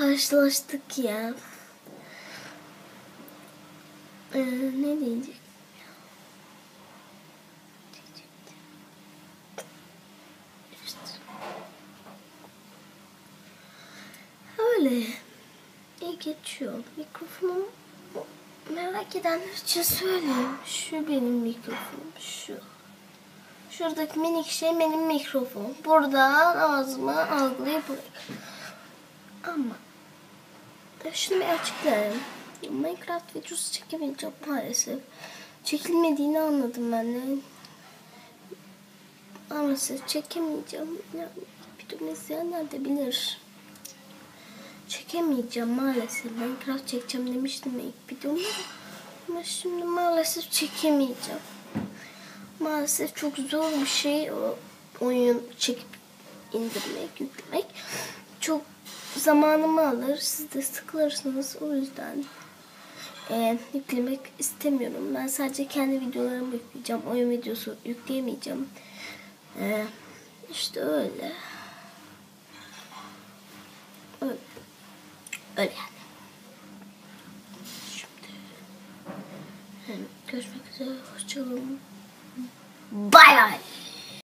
karşılaştık ya. Ee, ne diyecek? Öyle. İyi geçiyor. Mikrofonum merak edenler için söyleyeyim. Şu benim mikrofonum. Şu. Şuradaki minik şey benim mikrofonum. Buradan ağzıma algılayıp. Ama şunu bir açıklayayım. Minecraft videosu çekemeyeceğim maalesef. Çekilmediğini anladım ben de. Maalesef çekemeyeceğim. Yani video izleyenler de bilir. Çekemeyeceğim maalesef. Minecraft çekeceğim demiştim ilk videomda. Ama şimdi maalesef çekemeyeceğim. Maalesef çok zor bir şey o oyun çekip indirmek, yüklemek. Çok zamanımı alır. Siz de sıkılırsınız. O yüzden e, yüklemek istemiyorum. Ben sadece kendi videolarımı yükleyeceğim. Oyun videosu yükleyemeyeceğim. E, işte öyle. Öyle. Öyle yani. Şimdi görüşmek üzere. Hoşçakalın. Bay bay.